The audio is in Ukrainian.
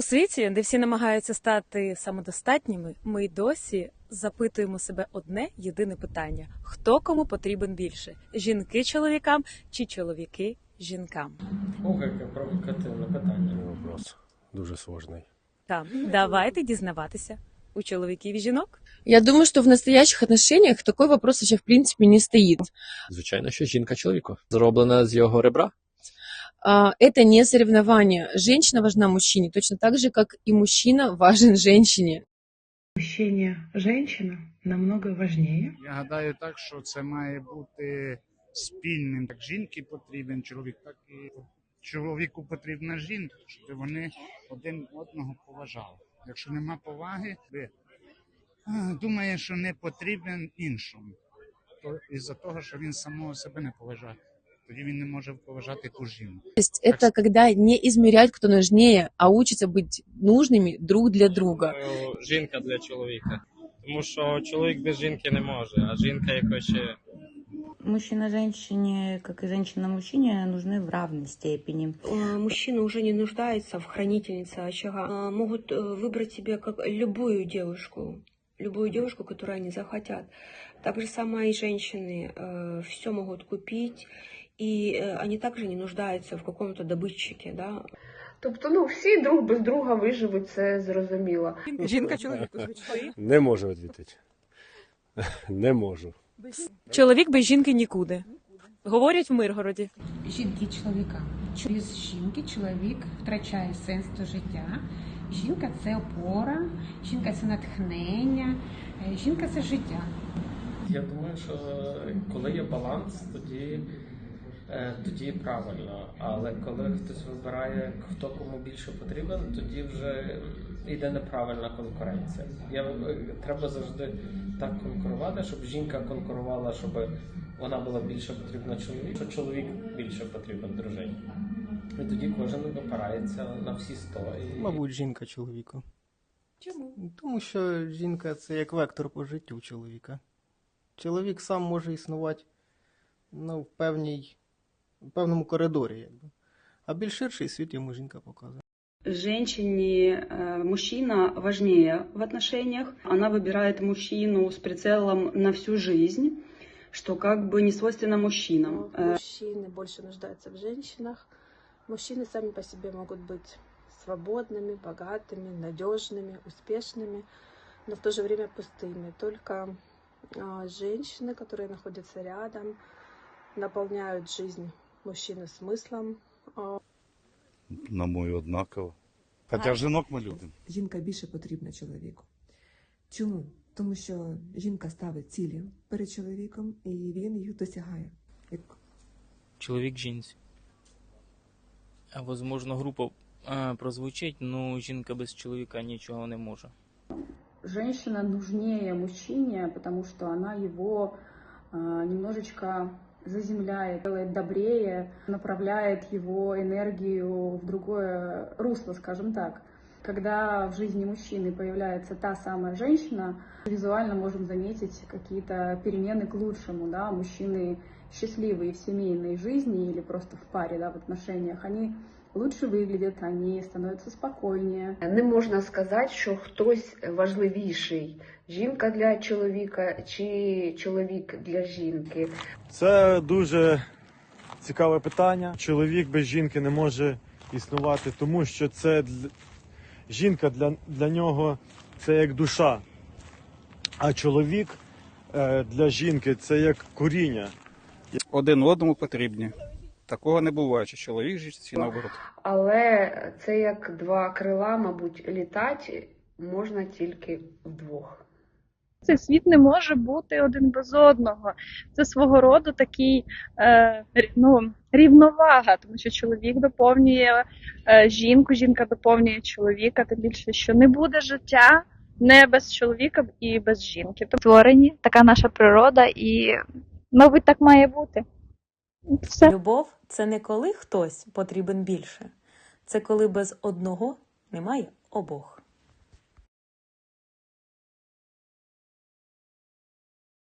У світі, де всі намагаються стати самодостатніми, ми й досі запитуємо себе одне єдине питання: хто кому потрібен більше: жінки чоловікам чи чоловіки жінкам? Ого, яке провокативне питання. Вопрос дуже сложний. Та давайте дізнаватися у чоловіків і жінок. Я думаю, что в настоящих отношениях такой вопрос вообще в принципе не стоит. Звичайно, що жінка чоловіку зроблена з його ребра. Это не соревнование. Женщина важна мужчине точно так же, как и мужчина важен женщине. Мужчине женщина намного важнее. Я гадаю так, що це має бути спільним. Як жінки потрібен чоловік, так і чоловіку потрібна жінка, щоб вони один одного поважали. Якщо нема поваги, ви думає, що не потрібен іншому. То із-за того, що він самого себе не поважає, тоді він не може поважати ту жінку. То есть это когда не измерять, кто нужнее, а учатся быть нужными друг для друга. Думаю, Жінка для чоловіка. Тому що чоловік без жінки не може, а жінка якось ще Мужчина женщине, как и женщина мужчине, нужны в равной степени. Э, Мужчина уже не нуждается в хранительнице очага. А, Могут э, выбрать себе как любую девушку, любую девушку, которую они захотят. Так же самое и женщины все могут купить, И э, они также не нуждаются в каком-то добытчике, да. Тобто, ну всі друг без друга виживуть, це зрозуміло. Жінка чоловіку звичайно. Не можу відповідати. Не можу. Чоловік без жінки нікуди. Говорять в Миргороді. жінки чоловіка. Без жінки чоловік втрачає сенс до життя. Жінка це опора, жінка це натхнення, е, жінка це життя. Я думаю, що коли є баланс, тоді, е, тоді правильно. Але коли хтось вибирає, хто кому більше потрібен, тоді вже йде неправильна конкуренція. Я, е, треба завжди так конкурувати, щоб жінка конкурувала, щоб вона була більше потрібна чоловіку, що чоловік більше потрібен дружині. І тоді кожен випирається на всі сто. І... Мабуть, жінка чоловіку. Чому? Тому що жінка це як вектор по життю чоловіка. Чоловік сам може існувати ну, в, певній, в певному коридорі, якби. А більш ширший світ йому жінка показує. Женщине э, мужчина важнее в отношениях. Она выбирает мужчину с прицелом на всю жизнь, что как бы не свойственно мужчинам. Э, Мужчины больше нуждаются в женщинах. Мужчины сами по себе могут быть свободными, богатыми, надежными, успешными, но в то же время пустыми. Только а, женщины, которые находятся рядом, наполняют жизнь мужчины смыслом. а, На мою однаково. Хоча жінок ми любимо. Жінка більше потрібна чоловіку. Чому? Тому що жінка ставить цілі перед чоловіком, і він їх досягає. Як Чоловік жінці. А, Возможно, група а, прозвучить, ну жінка без чоловіка нічого не може. Женщина нужнее мужчине, потому что она его а, немножечко заземляет, делает добрее, направляет его энергию в другое русло, скажем так. Когда в жизни мужчины появляется та самая женщина, визуально можем заметить какие-то перемены к лучшему, да, мужчины счастливые в семейной жизни или просто в паре, да, в отношениях, они лучше выглядят, они становятся спокойнее. Не можна сказати, що хтось важливіший. Жінка для чоловіка чи чоловік для жінки. Це дуже цікаве питання. Чоловік без жінки не може існувати, тому що це для... жінка для, для нього це як душа, а чоловік е, для жінки це як коріння. Один одному потрібні. Такого не буває, що чоловік жінці наоборот. Але це як два крила, мабуть, літати можна тільки вдвох. Цей світ не може бути один без одного. Це свого роду такий е, ну, рівновага, тому що чоловік доповнює е, жінку, жінка доповнює чоловіка, тим більше, що не буде життя не без чоловіка і без жінки. Тобто створені, така наша природа, і, мабуть, так має бути. Все. Любов це не коли хтось потрібен більше, це коли без одного немає обох.